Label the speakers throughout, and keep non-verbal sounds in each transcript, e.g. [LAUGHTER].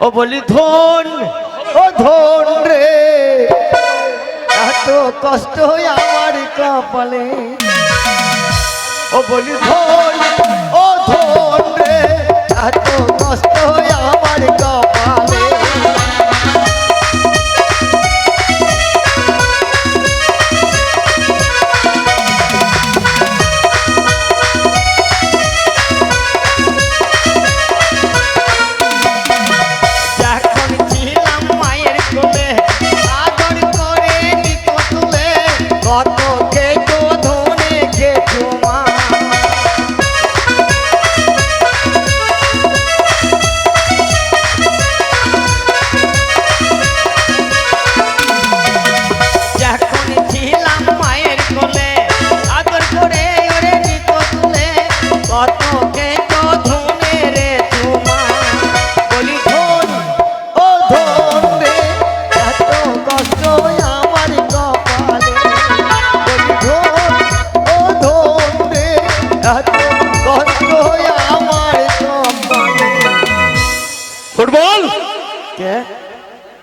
Speaker 1: ও বলি, ধন, ও ধন রে। এত কষ্ট হয় আমার কপালে। ও বলি, ধন, ও ধন রে। এত কষ্ট হয়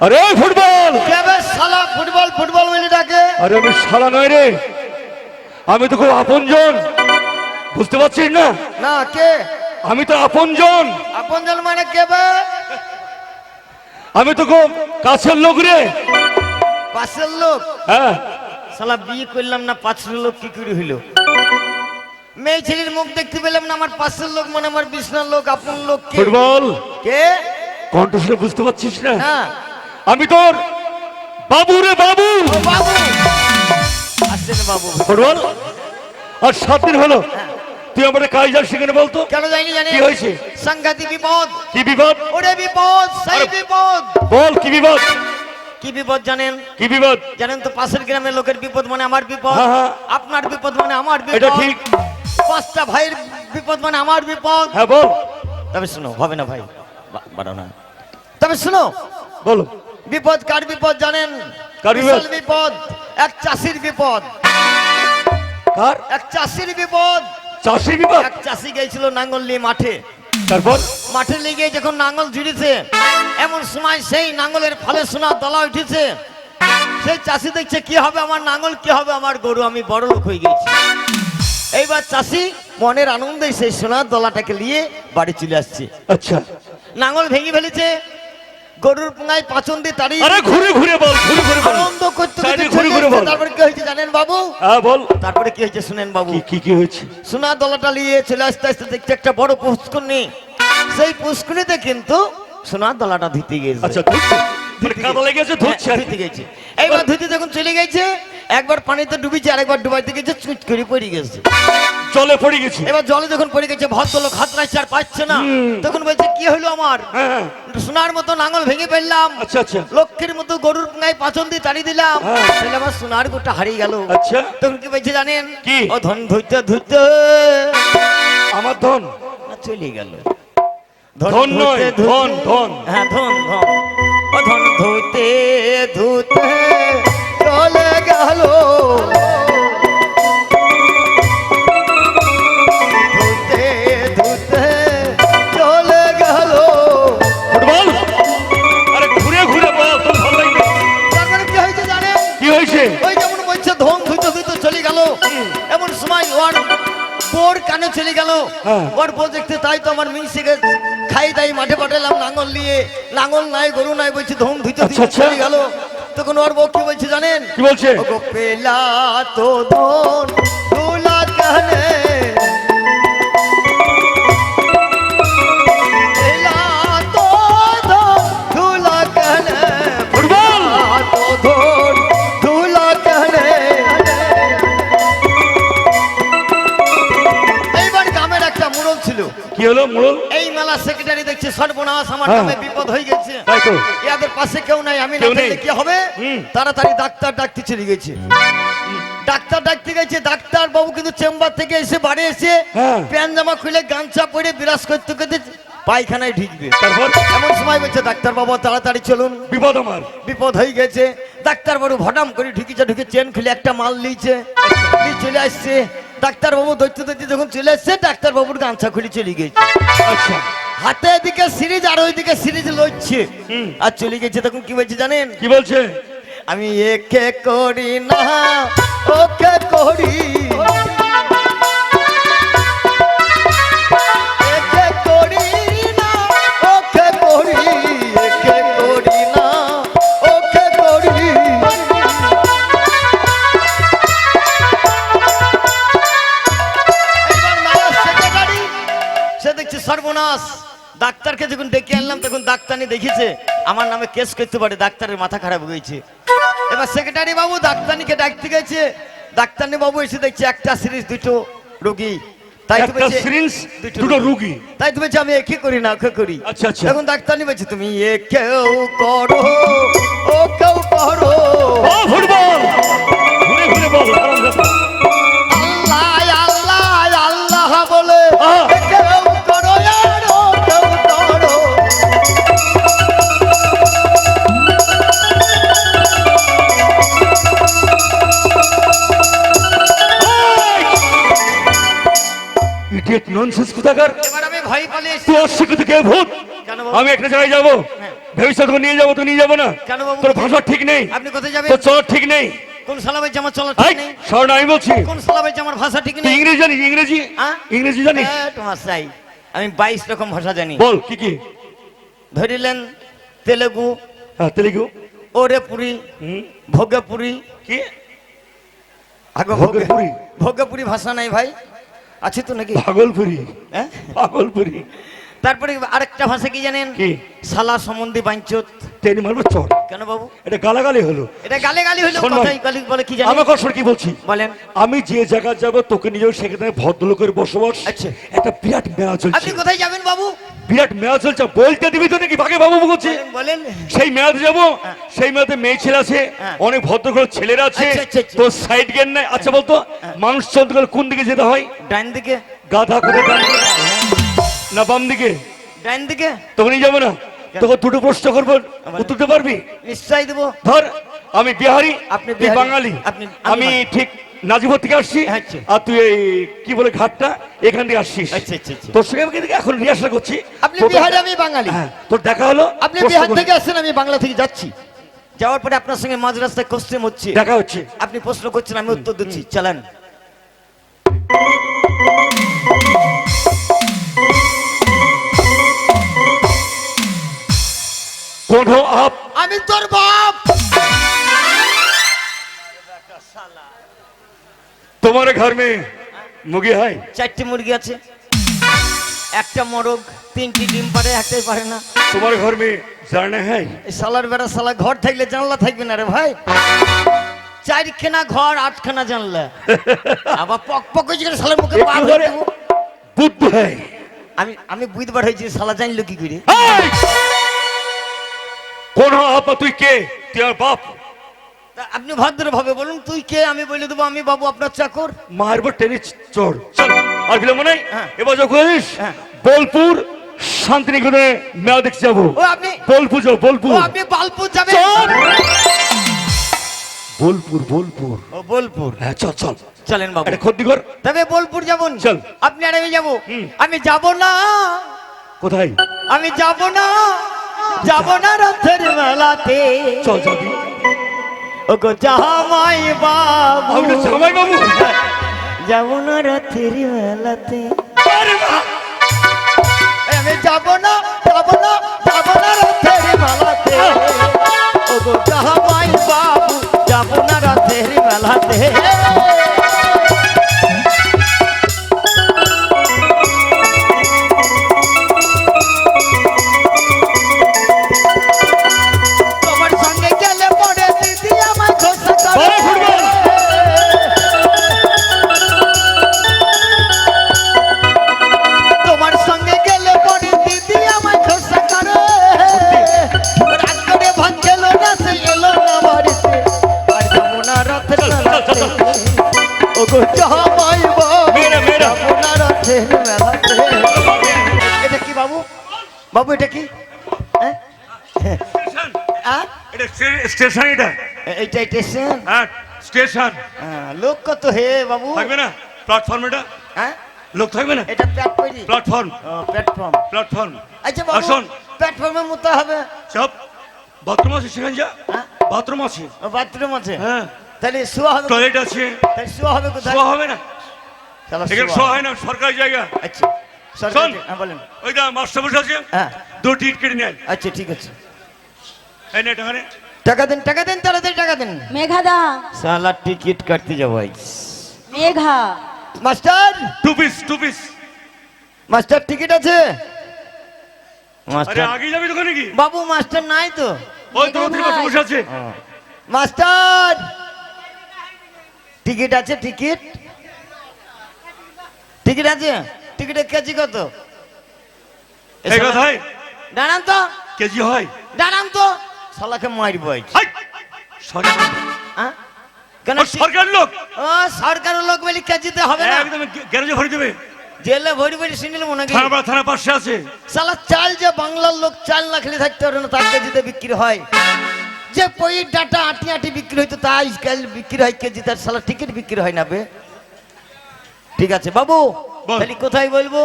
Speaker 2: আরে ফুটবল!
Speaker 1: কে বে শালা ফুটবল ফুটবল বলে ডাকে?
Speaker 2: আরে আমি শালা নয় রে। আমি তো খুব আপনজন। বুঝতে পারছিস না?
Speaker 1: না কে?
Speaker 2: আমি তো আপনজন।
Speaker 1: আপন জন মানে কে বে
Speaker 2: আমি তো খুব কাছের লোক রে।
Speaker 1: পাশের লোক?
Speaker 2: হ্যাঁ।
Speaker 1: শালা বিয়ে করলাম না পাশের লোক কি করে হইল? মেয়ে ছেলের মুখ দেখতে পেলাম না আমার পাশের লোক মানে আমার বিষ্ণার লোক আপন লোক কে?
Speaker 2: ফুটবল!
Speaker 1: কে?
Speaker 2: কণ্ঠ শুনে বুঝতে পারছিস না?
Speaker 1: হ্যাঁ।
Speaker 2: আমি তোর বাবু রে বাবু।
Speaker 1: বাবু।
Speaker 2: ফুটবল আর সাত দিন হলো। তুই আমার কাজ যাস সেখানে বলতো।
Speaker 1: কেন যাইনি জানি
Speaker 2: কি হয়েছে?
Speaker 1: সাংঘাতি বিপদ।
Speaker 2: কি বিপদ?
Speaker 1: ওরে বিপদ সেই বিপদ।
Speaker 2: বল কি বিপদ?
Speaker 1: কি বিপদ জানেন?
Speaker 2: কি বিপদ?
Speaker 1: জানেন তো পাশের গ্রামের লোকের বিপদ মানে আমার বিপদ?
Speaker 2: হ্যাঁ, হ্যাঁ।
Speaker 1: আপনার বিপদ মানে আমার বিপদ?
Speaker 2: এটা ঠিক।
Speaker 1: পাঁচটা ভাইয়ের বিপদ মানে আমার বিপদ?
Speaker 2: হ্যাঁ বল।
Speaker 1: তবে শুনো হবে না ভাই। বা- বাড়াও না। তবে শুনো।
Speaker 2: বলো।
Speaker 1: বিপদ কার বিপদ জানেন?
Speaker 2: বিপদ?
Speaker 1: বিশাল বিপদ এক চাষির বিপদ।
Speaker 2: কার?
Speaker 1: এক চাষির বিপদ।
Speaker 2: চাষি বিপদ?
Speaker 1: এক চাষি গেছিল নাঙ্গল নিয়ে মাঠে।
Speaker 2: তারপর?
Speaker 1: মাঠে লেগে যখন নাঙ্গল ঝুড়িছে এমন সময় সেই নাঙ্গলের ফলে সোনা তলা উঠেছে। সেই চাষি দেখছে কি হবে আমার নাঙ্গল? কি হবে আমার গরু? আমি বড় লোক হয়ে গেছি এইবার চাষি মনের আনন্দে সেই সোনার দলাটাকে নিয়ে বাড়ি চলে আসছে।
Speaker 2: আচ্ছা।
Speaker 1: নাঙ্গল ভেঙে ফেলেছে গরুর পুঙ্গায় পাচন দিয়ে তাড়িয়ে
Speaker 2: আরে ঘুরে ঘুরে বল ঘুরে ঘুরে বল।
Speaker 1: আনন্দ করতে করতে
Speaker 2: ঘুরে ঘুরে বল।
Speaker 1: তারপরে কি হয়েছে জানেন বাবু?
Speaker 2: হ্যাঁ বল।
Speaker 1: তারপরে কি হয়েছে শুনেন বাবু?
Speaker 2: কি কি হয়েছে?
Speaker 1: সোনার দলাটা নিয়ে চলে আসতে আসতে দেখতে একটা বড় পুষ্করণী। সেই পুষ্করণীতে কিন্তু সোনার দলাটা ধুতে গিয়েছে।
Speaker 2: আচ্ছা মানে কাদা লেগেছে ধুচ্ছে
Speaker 1: হ্যাঁ, ধুতে গেছে এইবার ধুতে যখন চলে গেছে। একবার পানিতে ডুবিছে আরেকবার ডুবাইতে গেছে চুট করে পড়ে গেছে।
Speaker 2: জলে পড়ে গেছি।
Speaker 1: এবার জলে যখন পড়ে গেছে ভদ্রলোক হাত রাখছে আর পাচ্ছে না। তখন বলছে কি হলো আমার?
Speaker 2: হ্যাঁ হ্যাঁ।
Speaker 1: সোনার মতো নাঙল ভেঙে ফেললাম।
Speaker 2: আচ্ছা আচ্ছা।
Speaker 1: লক্ষ্মীর মতো গরুর গায়ে পাচন দিয়ে তাড়ি দিলাম।
Speaker 2: হ্যাঁ।
Speaker 1: তাহলে আমার সোনার গোটা হারিয়ে গেল।
Speaker 2: আচ্ছা।
Speaker 1: তখন কি বলছে জানেন?
Speaker 2: কি?
Speaker 1: ও ধন ধুইতে ধুইতে
Speaker 2: আমার ধন।
Speaker 1: না চলে গেল।
Speaker 2: ধন নয়, ধন, ধন।
Speaker 1: হ্যাঁ ধন ধন। ও ধন ধুইতে ধুইতে চলে গেল। ওর বোর কানে চলে গেল।
Speaker 2: হ্যাঁ।
Speaker 1: ওর বউ দেখতে তাই তো আমার মিংসিকে খাই দাই মাঠে পাঠালাম নাঙল নিয়ে। নাঙল নাই গরু নাই বলছে ধন ধুইতে
Speaker 2: আচ্ছা, আচ্ছা।
Speaker 1: চলে গেল। তখন ওর বউ কি বলছে জানেন?
Speaker 2: কি বলছে?
Speaker 1: পেলা তো ধন তুলা কানে ছিল।
Speaker 2: কি হলো মোড়ল
Speaker 1: এই মেলা সেক্রেটারি দেখছে সর্বনাশ আমার নামে বিপদ হয়ে গেছে।
Speaker 2: তাই তো।
Speaker 1: ইয়াদের পাশে কেউ নাই আমি না থাকলে কি হবে? তাড়াতাড়ি ডাক্তার ডাকতে চলে গেছে। ডাক্তার ডাকতে গেছে ডাক্তার বাবু কিন্তু চেম্বার থেকে এসে বাড়ি এসে
Speaker 2: প্যান্ট
Speaker 1: প্যান জামা খুলে গামছা পরে বিরাজ করতে করতে পায়খানায় ঢুকবে।
Speaker 2: তারপর
Speaker 1: এমন সময় বলছে ডাক্তার বাবু তাড়াতাড়ি চলুন।
Speaker 2: বিপদ আমার।
Speaker 1: বিপদ হয়ে গেছে। ডাক্তার বাবু ভটাম করে ঢুকিছে ঢুকে চেন খুলে একটা মাল নিয়েছে। নিয়ে চলে আসছে। ডাক্তার বাবু দৈত্য দৈত্য যখন চলে আসছে ডাক্তার বাবুর গামছা খুলে চলে গেছে।
Speaker 2: আচ্ছা।
Speaker 1: হাতে এদিকে সিরিজ আর ওইদিকে সিরিজ লড়ছে। আর চলে গেছে তখন কি বলছে জানেন?
Speaker 2: কি বলছে?
Speaker 1: আমি একে করি না ওকে করি দেখছে সর্বনাশ। ডাক্তারকে যখন ডেকে আনলাম তখন ডাক্তারনি দেখিছে আমার নামে কেস করতে পারে ডাক্তারের মাথা খারাপ হয়েছে এবার সেক্রেটারি বাবু ডাক্তারনিকে ডাকতে গেছে। ডাক্তারনি বাবু এসে দেখছে একটা সিরিজ দুটো রোগী। তাই দুটো
Speaker 2: রুগী।
Speaker 1: তুমি আমি একে করি না ওকে করি।
Speaker 2: আচ্ছা, আচ্ছা।
Speaker 1: এখন ডাক্তারনি বলছে তুমি একেও করো ও কেউ করো
Speaker 2: ফুটবল! ঘুরে ঘুরে বল। কোথাকার
Speaker 1: এবার আমি ভয় পালিয়ে এসেছি।
Speaker 2: তুই অশিক্ষিত কে ভূত?
Speaker 1: কেন বাবু?
Speaker 2: আমি একটা জায়গায় যাব।
Speaker 1: হ্যাঁ।
Speaker 2: ভবিষ্যৎ তোকে নিয়ে যাব তো নিয়ে যাব না? তোর ভাষা ঠিক নেই।
Speaker 1: আপনি কোথায় যাবেন?
Speaker 2: তোর চলার ঠিক নেই।
Speaker 1: কোন জামা চলা ঠিক নেই?
Speaker 2: আমি বলছি।
Speaker 1: কোন জামার ভাষা ঠিক নেই?
Speaker 2: ইংরেজি জানিস ইংরেজি?
Speaker 1: হ্যাঁ?
Speaker 2: ইংরেজি জানিস?
Speaker 1: তোমার আমি বাইশ রকম ভাষা জানি।
Speaker 2: বল কি কি?
Speaker 1: ধরিলেন তেলেগু
Speaker 2: হ্যাঁ তেলেগু।
Speaker 1: ওরে পুরি
Speaker 2: হুম,
Speaker 1: ভোগপুরি।
Speaker 2: কি?
Speaker 1: আগে ভাষা নাই ভাই। আছে তো নাকি?
Speaker 2: পাগলপুরি
Speaker 1: হ্যাঁ?
Speaker 2: পাগলপুরি
Speaker 1: তারপরে আরেকটা ভাষা কি জানেন?
Speaker 2: কি?
Speaker 1: সালা সম্বন্ধে বাঞ্চত।
Speaker 2: মারবো চল।
Speaker 1: কেন বাবু?
Speaker 2: এটা গালাগালি হলো।
Speaker 1: এটা গালে গালি হইল
Speaker 2: শোন ভাই।
Speaker 1: কথাই গালি বলে কি
Speaker 2: শোন কি বলছি?
Speaker 1: বলেন।
Speaker 2: আমি যে জায়গায় যাব তোকে নিজেও সেখানে ভদ্রলোকের বসবাস।
Speaker 1: আচ্ছা।
Speaker 2: একটা বিরাট মেলা চলছে।
Speaker 1: আপনি কোথায় যাবেন বাবু?
Speaker 2: বিরাট মেলা চলছে বলতে দিবি তো নাকি বাকে বাবু বলছে?
Speaker 1: বলেন বলেন।
Speaker 2: সেই মেলাতে যাব সেই মেলাতে মেয়ে ছেলে আছে
Speaker 1: হ্যাঁ।
Speaker 2: অনেক ভদ্র ঘরের ছেলেরা আছে।
Speaker 1: আচ্ছা, আচ্ছা, আচ্ছা।
Speaker 2: তোর সাইড জ্ঞান নাই। আচ্ছা বলতো মানুষ চলতে গেলে কোন দিকে যেতে হয়?
Speaker 1: ডাইন দিকে।
Speaker 2: গাধা করে ডান দিকে? না বাম দিকে।
Speaker 1: ডাইন দিকে?
Speaker 2: তখনই যাব না? তোকে দুটো প্রশ্ন করব। উত্তর দিতে পারবি?
Speaker 1: নিশ্চয় দেবো।
Speaker 2: ধর আমি বিহারি
Speaker 1: আপনি
Speaker 2: বাঙালি।
Speaker 1: আমি
Speaker 2: ঠিক নাজিপুর থেকে আসছি।
Speaker 1: আচ্ছা।
Speaker 2: আর তুই এই কি বলে ঘাটটা? এখান থেকে আসছিস।
Speaker 1: আচ্ছা, আচ্ছা, আচ্ছা।
Speaker 2: তোর সঙ্গে আমি কিন্তু এখন রিহার্সাল করছি।
Speaker 1: আপনি বিহারি আমি বাঙালি।
Speaker 2: হ্যাঁ, তোর দেখা হলো?
Speaker 1: আপনি বিহার থেকে আসছেন আমি বাংলা থেকে যাচ্ছি। যাওয়ার পরে আপনার সঙ্গে মাঝ রাস্তায় কোশ্চেন হচ্ছে।
Speaker 2: দেখা হচ্ছে।
Speaker 1: আপনি প্রশ্ন করছেন আমি উত্তর দিচ্ছি। চালান।
Speaker 2: কোন আপ।
Speaker 1: আমি তোর বাপ।
Speaker 2: তোমার ঘর মে মুগি হয়?
Speaker 1: চারটি মুরগি আছে। একটা মোরগ তিনটি ডিম পারে একটাই পারে না।
Speaker 2: তোমার ঘর মে জানা হয়?
Speaker 1: এই সালার বেড়া সালা ঘর থাকলে জানলা থাকবে না রে ভাই। চারখানা ঘর আটখানা জানলা। [LAUGHS] আবার পক পক হয়েছে কেন সালার মুখে পা
Speaker 2: করে বুদ্ধ হয়।
Speaker 1: আমি আমি বুঝতে হয়েছি সালা জানলো কি করে!
Speaker 2: কোন আপ তুই কে? তুই আর বাপ।
Speaker 1: আপনি ভদ্রভাবে বলুন তুই কে? আমি বলে দেবো আমি বাবু আপনার চাকর।
Speaker 2: মারবো টেনে চড়। চল। আর বিলম্ব নেই?
Speaker 1: হ্যাঁ।
Speaker 2: এবার যখন করিস
Speaker 1: হ্যাঁ।
Speaker 2: বোলপুর শান্তিনিকেতনে মেলা দেখতে যাব।
Speaker 1: ও আপনি
Speaker 2: বোলপুর
Speaker 1: ও
Speaker 2: বোলপুর।
Speaker 1: আপনি বালপুর যাবেন?
Speaker 2: চল! বোলপুর বোলপুর।
Speaker 1: ও বোলপুর।
Speaker 2: হ্যাঁ চল চল।
Speaker 1: চলেন বাবু।
Speaker 2: একটা খদ্দি কর
Speaker 1: তবে বোলপুর যাবন।
Speaker 2: চল।
Speaker 1: আপনি আর আমি যাব।
Speaker 2: হুম।
Speaker 1: আমি যাব না।
Speaker 2: কোথায়?
Speaker 1: আমি যাব না। যাব না রথের মেলাতে।
Speaker 2: চল যাবি
Speaker 1: ও গো জামাই বাবু।
Speaker 2: জামাই বাবু।
Speaker 1: যাব না রথের মেলাতে। আমি যাব না যাব না যাব না রথের মেলাতে। ও গো জামাই বাবু যাব না রথের মেলাতে।
Speaker 2: স্টেশন এটা।
Speaker 1: এইটা স্টেশন?
Speaker 2: হ্যাঁ স্টেশন।
Speaker 1: লোক কত হে বাবু?
Speaker 2: থাকবে না? প্ল্যাটফর্ম এটা?
Speaker 1: হ্যাঁ?
Speaker 2: লোক থাকবে না?
Speaker 1: এটা প্ল্যাটফর্ম।
Speaker 2: Platform
Speaker 1: platform.
Speaker 2: প্ল্যাটফর্ম।
Speaker 1: আচ্ছা বাবু
Speaker 2: আসুন।
Speaker 1: প্ল্যাটফর্মে মতো হবে।
Speaker 2: সব বাথরুম আছে সেখানে যা?
Speaker 1: হ্যাঁ?
Speaker 2: বাথরুম আছে।
Speaker 1: বাথরুম আছে।
Speaker 2: হ্যাঁ।
Speaker 1: তাহলে শোয়া হবে
Speaker 2: টয়লেট আছে।
Speaker 1: তাহলে শোয়া হবে কোথায়?
Speaker 2: শোয়া হবে না। এখানে
Speaker 1: শোয়া।
Speaker 2: হয় না সরকারি জায়গা।
Speaker 1: আচ্ছা
Speaker 2: শোন।
Speaker 1: হ্যাঁ বলেন।
Speaker 2: ওই দা মাস্টার বসে আছে
Speaker 1: হ্যাঁ।
Speaker 2: দু টিকিট কেটে নেন।
Speaker 1: আচ্ছা ঠিক আছে।
Speaker 2: এই নে টাকা নে।
Speaker 1: টাকা দেন টাকা দেন তাড়াতাড়ি টাকা দেন।
Speaker 3: মেঘাদা।
Speaker 1: শালা টিকিট কাটতে যাব
Speaker 3: Megha.
Speaker 1: Master!
Speaker 2: Two piece two piece
Speaker 1: master ticket আছে?
Speaker 2: আরে
Speaker 1: মাস্টার
Speaker 2: আগে যাবি দোকানে কি?
Speaker 1: বাবু মাস্টার নাই তো।
Speaker 2: ওই তো বসে বসে আছে।
Speaker 1: মাস্টার! টিকিট আছে টিকিট? টিকিট আছে? টিকিটের কেজি কত?
Speaker 2: এই কথাই।
Speaker 1: দাঁড়ান তো।
Speaker 2: কেজি হয়।
Speaker 1: দাঁড়ান তো। শালাকে মারব হ্যাঁ? কেন
Speaker 2: সরকার লোক!
Speaker 1: ও সরকারের লোক বলি কেজিতে হবে না?
Speaker 2: একদম গ্যারেজে ভরে দেবে।
Speaker 1: জেলে ভরি ভরি শুনিল মনে কি
Speaker 2: থানা থানা পাশে আছে।
Speaker 1: সালা চাল যে বাংলার লোক চাল না খেলে থাকতে পারে না তার কেজিতে বিক্রি হয়। যে পই ডাটা আটি আটি বিক্রি হইতো তা আজকাল বিক্রি হয় কেজি তার সালা টিকিট বিক্রি হয় না বে। ঠিক আছে বাবু
Speaker 2: বল।
Speaker 1: তাহলে কোথায় বলব?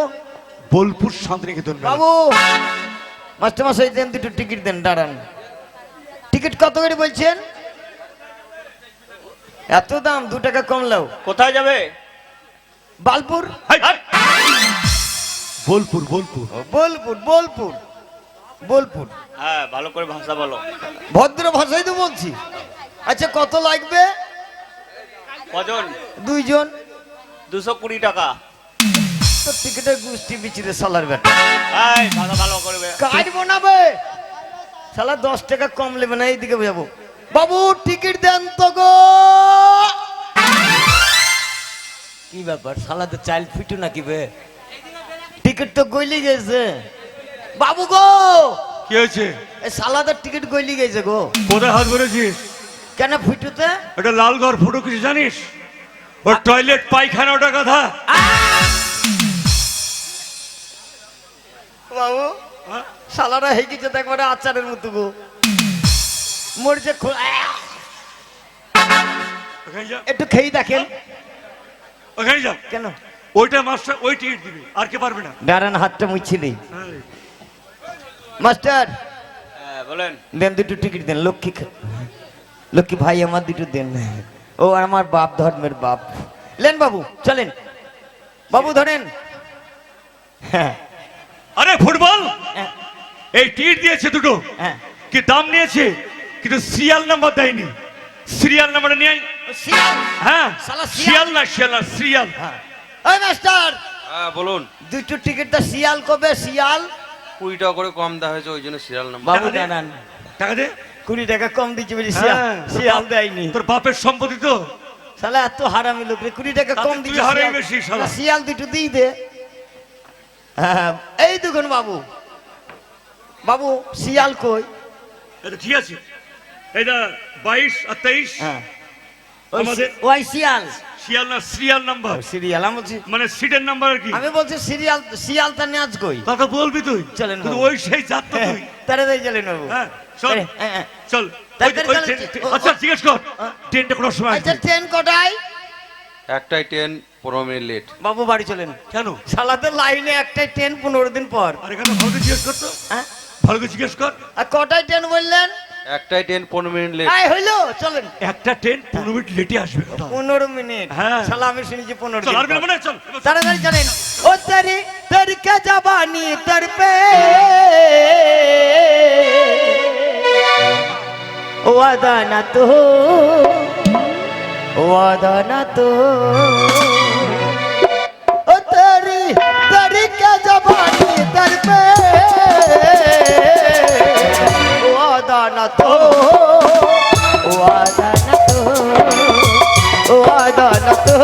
Speaker 2: বোলপুর শান্তিনিকেতন
Speaker 1: বাবু মাস্টার দেন দুটো টিকিট দেন দাঁড়ান। টিকিট কত করে বলছেন? এত দাম দু টাকা কমলেও
Speaker 4: কোথায় যাবে?
Speaker 1: বালপুর।
Speaker 2: বোলপুর বোলপুর।
Speaker 1: ও, বোলপুর বোলপুর বোলপুর।
Speaker 4: হ্যাঁ ভালো করে ভাষা বলো।
Speaker 1: ভদ্র ভাষাই তো বলছি। আচ্ছা কত লাগবে?
Speaker 4: কজন?
Speaker 1: দুইজন।
Speaker 4: দুশো কুড়ি টাকা।
Speaker 1: তো টিকিটের গুষ্টি বিচিরে সালার বেটা
Speaker 4: ভালো করবে।
Speaker 1: কাটবো না বে সালা দশ টাকা কম নেবে না এইদিকে যাব। বাবু টিকিট দেন তো গো। কি ব্যাপার সালা তো চাইল্ড ফিটু নাকি বে? টিকিট তো গইলি গেছে। বাবু গো!
Speaker 2: কি হয়েছে?
Speaker 1: এই সালাদের টিকিট গইলি গেছে গো।
Speaker 2: কোথায় হাত ভরেছিস?
Speaker 1: কেন ফিটুতে?
Speaker 2: এটা লালগড় ফটো কিছু জানিস? ওর টয়লেট পায়খানা ওটা কথা?
Speaker 1: বাবু সালারা হয়ে গেছে তো আচারের মতো গো। মরছে একটু খেয়ে দেখেন।
Speaker 2: ওখানে যা।
Speaker 1: কেন?
Speaker 2: ওইটা মাস্টার ওই টিকিট দিবে আর কে পারবে না।
Speaker 1: দাঁড়ান হাতটা মুছিলি
Speaker 2: হ্যাঁ।
Speaker 1: মাস্টার
Speaker 4: হ্যাঁ বলেন।
Speaker 1: দেন দুটো টিকিট দেন লক্ষ্মী লক্ষ্মী ভাই আমার দুটো দেন। ও আমার বাপ ধর্মের বাপ। লেন বাবু চলেন। বাবু ধরেন। হ্যাঁ।
Speaker 2: আরে ফুটবল?
Speaker 1: হ্যাঁ,
Speaker 2: এই টিকিট দিয়েছে দুটো।
Speaker 1: হ্যাঁ।
Speaker 2: কি দাম নিয়েছে? কিন্তু সিরিয়াল নাম্বার দেয়নি। সিরিয়াল নাম্বার নিয়ে
Speaker 1: শিয়াল।
Speaker 2: হ্যাঁ সিরিয়াল। না সিরিয়াল না সিরিয়াল।
Speaker 1: হ্যাঁ। ওই মাস্টার।
Speaker 5: হ্যাঁ বলুন।
Speaker 1: দুটো টিকিটটা শিয়াল কবে? শিয়াল
Speaker 5: কুড়ি টাকা করে কম দেওয়া হয়েছে ওই জন্য সিরিয়াল নাম্বার।
Speaker 1: বাবু জানান
Speaker 2: টাকা দে।
Speaker 1: কুড়ি টাকা কম দিচ্ছে বলি শিয়াল শিয়াল দেয়নি।
Speaker 2: তোর বাপের সম্পত্তি তো।
Speaker 1: শালা এত হারামি লোক রে কুড়ি টাকা কম
Speaker 2: তুই
Speaker 1: দিচ্ছে।
Speaker 2: বেশি, শালা।
Speaker 1: না, দুটো দিই দে। এই দুগুন বাবু। বাবু শিয়াল কই?
Speaker 2: এটা ঠিক আছে। এটা বাইশ আর তেইশ।
Speaker 1: হ্যাঁ। ওই
Speaker 2: আমাদের-
Speaker 1: ওই শিয়াল।
Speaker 2: সিরিয়াল না সিরিয়াল নাম্বার।
Speaker 1: সিরিয়াল আমি বলছি
Speaker 2: মানে সিটের নাম্বার আর কি।
Speaker 1: আমি বলছি সিরিয়াল শিয়াল তার নাচ কই?
Speaker 2: কথা বলবি তুই।
Speaker 1: চলেন
Speaker 2: কিন্তু ওই সেই জাত তো তুই
Speaker 1: তাড়াতাড়ি চলেন বাবু।
Speaker 2: হ্যাঁ চল।
Speaker 1: হ্যাঁ, হ্যাঁ।
Speaker 2: চল।
Speaker 1: তাই
Speaker 2: ওই-
Speaker 1: তাই
Speaker 2: ওই
Speaker 1: চলে-
Speaker 2: ট্রেন-
Speaker 1: ও-
Speaker 2: আচ্ছা জিজ্ঞেস কর।
Speaker 1: হ্যাঁ।
Speaker 2: ট্রেনটা কোনো সময়
Speaker 1: আচ্ছা ট্রেন কটায়?
Speaker 5: একটাই ট্রেন। পনেরো মিনিট লেট
Speaker 1: বাবু বাড়ি চলেন।
Speaker 2: কেন?
Speaker 1: সালাদের লাইনে একটাই ট্রেন পনেরো দিন পর।
Speaker 2: আর এখানে ভালো জিজ্ঞেস কর তো।
Speaker 1: হ্যাঁ?
Speaker 2: ভালো জিজ্ঞেস কর।
Speaker 1: আর কটায় ট্রেন বললেন?
Speaker 5: একটাই ট্রেন পনেরো মিনিট লেট
Speaker 1: আয় হইল চলেন।
Speaker 2: একটা ট্রেন পনেরো মিনিট লেটে আসবে।
Speaker 1: পনেরো মিনিট
Speaker 2: হ্যাঁ।
Speaker 1: শালা আমি শুনেছি পনেরো
Speaker 2: চল
Speaker 1: দিন
Speaker 2: আর
Speaker 1: পর।
Speaker 2: মানে চল।
Speaker 1: তাড়াতাড়ি চলেন। ও তেরি তেরি কে জবানি তর পে? ওয়াদা না তো ওয়াদা না তো। তর পে ওয়াদা না তো ওয়াদা না তো ওয়াদা না তো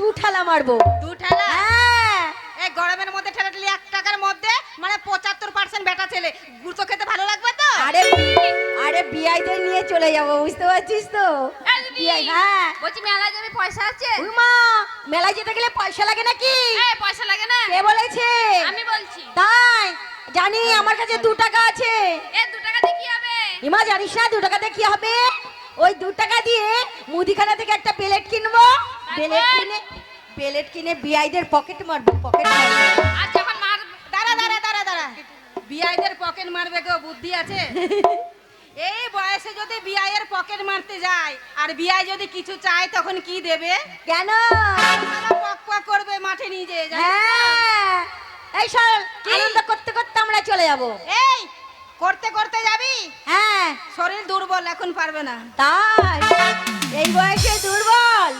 Speaker 3: দু ঠেলা মারবো। দু ঠেলা হ্যাঁ।
Speaker 6: এই গরমের মধ্যে ঠেলা ঠেলি এক টাকার মধ্যে মানে পঁচাত্তর পার্সেন্ট বেটা ছেলে। গুড়তো খেতে ভালো লাগবে তো?
Speaker 3: আরে আরে বিআইদের নিয়ে চলে যাব বুঝতে পারছিস তো? বিআই হ্যাঁ।
Speaker 7: বলছি মেলায় যাবে পয়সা আছে?
Speaker 3: মা মেলায় যেতে গেলে পয়সা লাগে নাকি?
Speaker 7: এই পয়সা লাগে না?
Speaker 3: কে বলেছে?
Speaker 7: আমি বলছি।
Speaker 3: তাই জানি আমার কাছে দু টাকা আছে।
Speaker 7: এ দু টাকা দিয়ে কি হবে?
Speaker 3: ইমা জানিস না দু টাকাতে কি হবে? ওই দু টাকা দিয়ে মুদিখানা থেকে একটা প্লেট কিনবো। প্লেট কিনে প্লেট কিনে বিআইদের পকেট মারবো পকেট মারবো।
Speaker 7: আর যখন মার
Speaker 6: দাঁড়া দাঁড়া দাঁড়া দাঁড়া। বিআইদের পকেট মারবে কেউ বুদ্ধি আছে? [LAUGHS] এই বয়সে যদি বিআইয়ের পকেট মারতে যায় আর বিআই যদি কিছু চায় তখন কি দেবে?
Speaker 3: কেন?
Speaker 6: পক পক করবে মাঠে নিয়ে যেয়ে
Speaker 3: হ্যাঁ। এই সব আনন্দ করতে করতে আমরা চলে যাব।
Speaker 6: এই করতে করতে যাবি?
Speaker 3: হ্যাঁ।
Speaker 6: শরীর দুর্বল এখন পারবে না।
Speaker 3: তাই এই বয়সে দুর্বল।